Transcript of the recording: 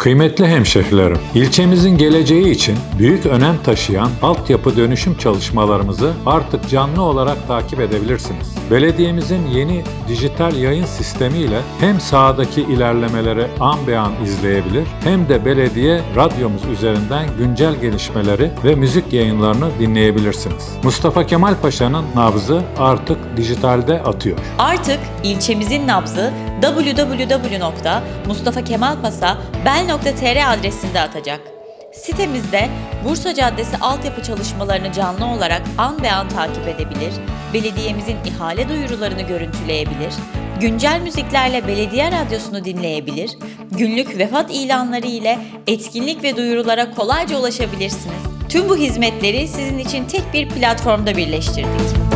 Kıymetli hemşehrilerim, ilçemizin geleceği için büyük önem taşıyan altyapı dönüşüm çalışmalarımızı artık canlı olarak takip edebilirsiniz. Belediyemizin yeni dijital yayın sistemiyle hem sahadaki ilerlemeleri an be an izleyebilir hem de belediye radyomuz üzerinden güncel gelişmeleri ve müzik yayınlarını dinleyebilirsiniz. Mustafa Kemal Paşa'nın nabzı artık dijitalde atıyor. Artık ilçemizin nabzı www.mustafakemalpasa.bel.tr adresinde atacak. Sitemizde Bursa Caddesi altyapı çalışmalarını canlı olarak an be an takip edebilir, belediyemizin ihale duyurularını görüntüleyebilir, güncel müziklerle belediye radyosunu dinleyebilir, günlük vefat ilanları ile etkinlik ve duyurulara kolayca ulaşabilirsiniz. Tüm bu hizmetleri sizin için tek bir platformda birleştirdik.